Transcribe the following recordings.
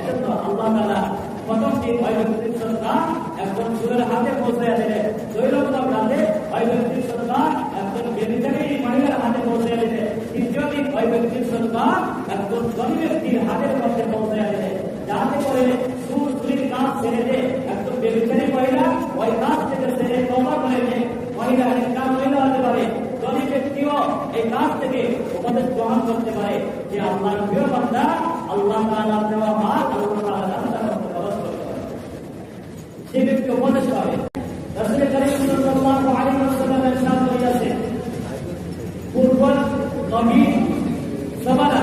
এজন্য আল্লাহ তাআলা প্রথম দিন ব্যক্তির সন্তান একজন সুরের হাতে পৌঁছে দিলেন দৈরবতাম রাতে ওই ব্যক্তির সন্তান একজন বেবিচারী মহিলার হাতে পৌঁছে দিলে। তৃতীয় দিন ব্যক্তির সন্তান একজন ধনী ব্যক্তির হাতের মধ্যে পৌঁছে দিলে। যাতে করে সুর স্ত্রীর কাজ ছেড়ে দিয়ে একজন বেবিচারী মহিলা ওই কাজ থেকে ছেড়ে তবা করে দিয়ে মহিলা একটা মহিলা হতে পারে ধনী ব্যক্তিও এই কাজ থেকে উপদেশ গ্রহণ করতে পারে যে আল্লাহর প্রিয় বান্দা আল্লাহ তাআলার দেওয়া মাল আল্লাহ তাআলা রাস্তার মধ্যে খরচ করতে পারে সে ব্যক্তি উপদেশ পাবে রাসূল করিম সাল্লাল্লাহু আলাইহি ওয়াসাল্লাম ইরশাদ করিয়াছেন পূর্ব নবী সবারা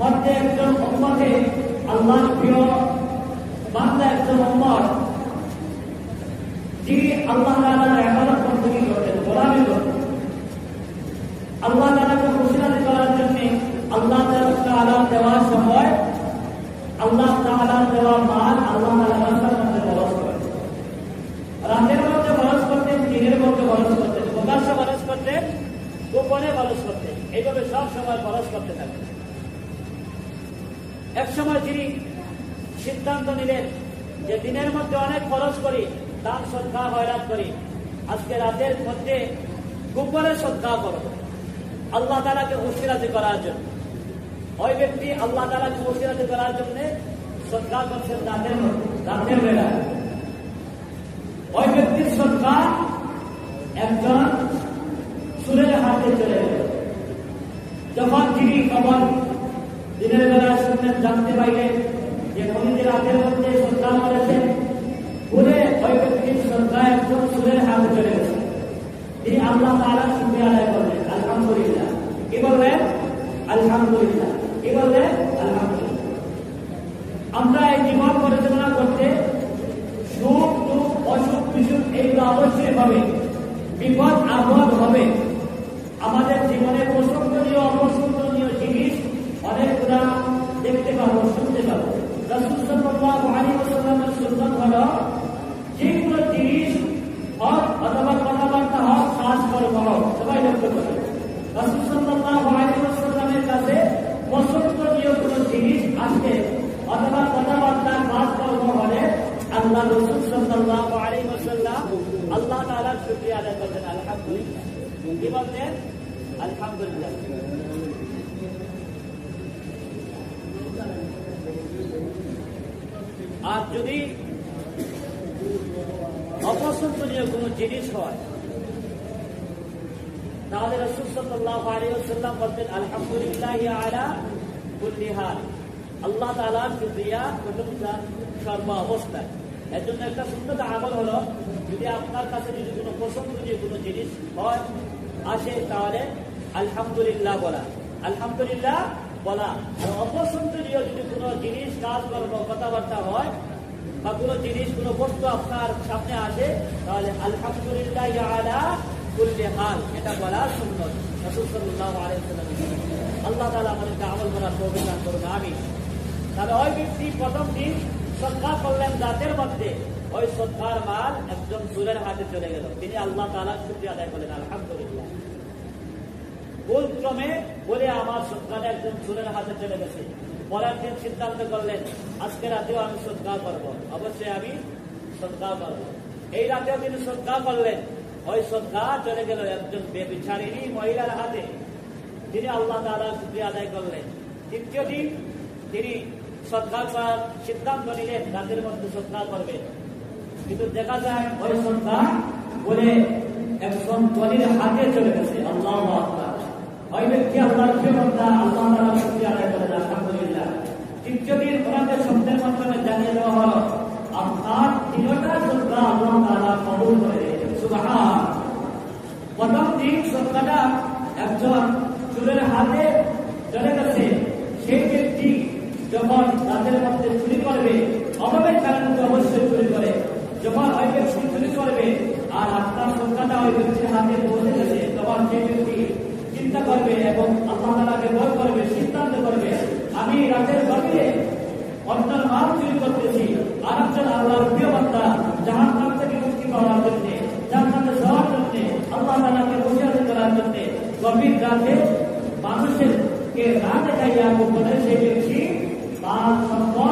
মধ্যে একজন উম্মতে আল্লাহর প্রিয় বান্দা একজন উম্মত যিনি আল্লাহ তাআলার ইবাদত বন্দী করতেন গোলামি করতেন আল্লাহ তাআলাকে খুশি করার জন্য আল্লাহ তাআলা দেওয়ার সময়, আল্লাহ তাআলা দেওয়া মাল আল্লাহ রাস্তার মধ্যে খরচ করেন। রাতের মধ্যে খরচ করতেন, দিনের মধ্যে খরচ করতেন, প্রকাশ্যে খরচ করতেন, গোপনে খরচ করতেন। এইভাবে সব সময় খরচ করতে থাকতেন এক সময় তিনি সিদ্ধান্ত নিলেন যে দিনের মধ্যে অনেক খরচ করি, দান সৎকার হয়রাত করি, আজকে রাতের মধ্যে গোপনে সৎকার করব। আল্লাহ তালাকে হুশিরাতি করার জন্য। ওই ব্যক্তি আল্লাহ তালাকে হুশিরাতি করার জন্য সৎকার করছেন রাতের রাতের বেলা। ওই ব্যক্তির সৎকার একজন সুরের হাতে চলে গেল। যখন তিনি খবর দিনের বেলা শুনলেন জানতে পাইলেন যে মনিদের রাতের মধ্যে সন্তান করেছেন বলে ওই ব্যক্তির সন্তান একজন সুরের হাতে চলে গেছে। তিনি আল্লাহ তাআলা শুকরিয়া আদায় করলেন আলহামদুলিল্লাহ কি বললেন আমরা পরিচালনা করতে হবে। বিপদ আপদ হবে আমাদের জীবনে প্রসঙ্গনীয় অপ্রসঙ্গনীয় জিনিস অনেকগুলা দেখতে পাবো শুনতে পাবো রাসূল সাল্লাল্লাহু আলাইহি ওয়াসাল্লামের সুন্নাত হলো যেগুলো জিনিস হক অথবা কথাবার্তা হক কাজ কর্ম হক সবাই লক্ষ্য করে রাসূল সাল্লাল্লাহু আলাইহি ওয়াসাল্লামের কাছে পছন্দনীয় কোনো জিনিস আসে অথবা কথাবার্তা কাজ কর্ম হলে আল্লাহ রসুল সাল্লাল্লাহু আলাইহি ওয়াসাল্লাম আল্লাহ তাআলার শুকরিয়া আদায় করতেন আলহামদুলিল্লাহ কি বলতেন আলহামদুলিল্লাহ আর যদি অপছন্দনীয় কোনো জিনিস হয় তাহলে রসুল সাল্লাল্লাহু আলাইহি ওয়াসাল্লাম বলতেন আলহামদুলিল্লাহ আলা কুল্লি হাল আল্লাহ তাআলার শুকরিয়া প্রশংসা সর্ব অবস্থায় এর জন্য একটা সুন্দর আমল হলো, যদি আপনার কাছে যদি কোনো পছন্দনীয় কোনো জিনিস হয়, আসে তাহলে আলহামদুলিল্লাহ বলা। আলহামদুলিল্লাহ বলা। আর অপছন্দনীয় যদি কোনো জিনিস, কাজ, কর্ম, কথাবার্তা হয়, বা কোনো জিনিস, কোনো বস্তু আপনার সামনে আসে, তাহলে আলহামদুলিল্লাহ আলা কুল্লি হাল। এটা বলা সুন্নত। রাসূল সাল্লাল্লাহু আল্লাহ তালা আমাদেরকে আমল করার দান করুন। আমিন। তাহলে ওই ব্যক্তি প্রথম দিন সৎকার করলেন রাতের মধ্যে। ওই সৎকার মাল একজন সুরের হাতে চলে গেল। তিনি আল্লাহ তালা শুকরিয়া আদায় করলেন, আলহামদুলিল্লাহ। ভুল ক্রমে বলে আমার সৎকার একজন সুরের হাতে চলে গেছে। পরের দিন সিদ্ধান্ত করলেন, আজকে রাতেও আমি সৎকার করব। অবশ্যই আমি সৎকার করব। এই রাতেও তিনি সৎকার করলেন। ওই সৎকার চলে গেল একজন বেবিচারিণী মহিলার হাতে। তিনি আল্লাহ তালা শুকরিয়া আদায় করলেন। তৃতীয় দিন তিনি করার সিদ্ধান্ত নিলেন রাতের মধ্যে সৎকার করবেন কিন্তু দেখা যায়, ওই সৎকার বলে একজন ধনীর হাতে চলে গেছে। আল্লাহ ওই ব্যক্তি আল্লাহর প্রিয় বান্দা আল্লাহ শুকরিয়া আদায় করেন আলহামদুলিল্লাহ। তৃতীয় দিন ওনাদের শব্দের মাধ্যমে জানিয়ে দেওয়া হলো, আপনার তিনটা সৎকার আল্লাহ তাআলা কবুল করে সুবহান। প্রথম দিন সৎকারটা একজন চুলের হাতে চলে গেছে সেই ব্যক্তি যখন রাতের মধ্যে চুরি করবে অভাবের কারণে তো অবশ্যই চুরি করে যখন ওই ব্যক্তি চুরি করবে, আর আপনার সৎকারটা ওই ব্যক্তির হাতে পৌঁছে গেছে, তখন সেই ব্যক্তি চিন্তা করবে এবং আল্লাহ তালাকে ভয় করবে, সিদ্ধান্ত করবে, আমি রাতের গভীরে অন্যান্য মাল চুরি করতেছি। আর একজন আল্লাহর প্রিয় বান্দা জাহান নাম থেকে মুক্তি পাওয়ার জন্য, জান্নাতে যাওয়ার জন্য, আল্লাহ তালাকে বুঝিয়াতে করার জন্য গভীর রাতে মানুষের কে না দেখাইয়া গোপনে সেই ব্যক্তি মাল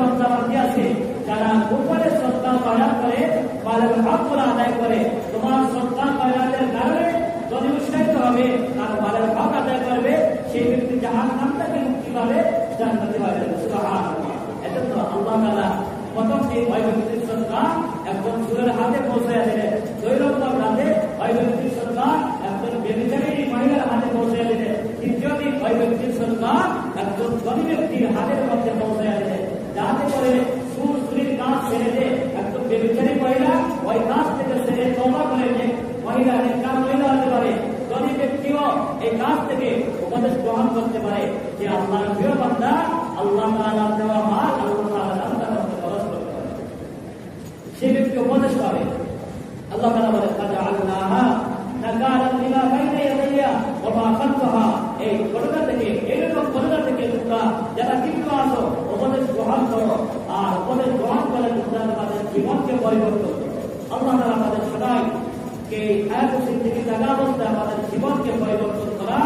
বান্দা আছে? যারা গোপনে সন্তান পয়দা করে হকগুলো আদায় করে, তোমার সন্তান পয়দাদের কারণে যদি উৎসাহিত হবে, তার মালের হক আদায় করবে, সেই ব্যক্তি জাহান নাম থেকে মুক্তি পাবে। আল্লাহ ব্যক্তির সন্তান একজন সুরের হাতে পৌঁছে দুই নম্বর রাতে ব্যক্তির একজন বেবিচারী হাতে পৌঁছে তৃতীয় দিন ওই ব্যক্তির একজন ধনী ব্যক্তির হাতের মধ্যে পৌঁছে দিলেন। যাতে করে সুর কাজ ছেড়ে দিয়ে একজন বেবিচারী মহিলা ওই কাজ থেকে ছেড়ে তবা করে মহিলা নেককার মহিলা হতে পারে। ধনী ব্যক্তিও এই কাজ থেকে উপদেশ গ্রহণ করতে পারে যে আল্লাহর প্রিয় বান্দা, আল্লাহ তাআলা দেওয়া মাল, আল্লাহ তাআলা রাস্তার মধ্যে খরচ করতে পারে। সেই ব্যক্তি উপদেশ পাবে। আল্লাহ তাআলা বলে কাজা আল্লাহা নাকারাত লিমা বাইনা ইয়াদাইয়া ওয়া মা খালফাহা। এই ঘটনা থেকে এইরকম ঘটনা থেকে তোমরা যারা কিন্তু আসো উপদেশ গ্রহণ করো, আর উপদেশ গ্রহণ করে তোমরা তাদের জীবনকে পরিবর্তন আল্লাহ তারা আমাদের সবাই কে এক জিন্দগি জায়গা অবস্থায় আমাদের জীবনকে পরিবর্তন করা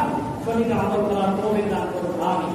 সঠিক আমল করার প্রবেদান দান করুন। আমিন।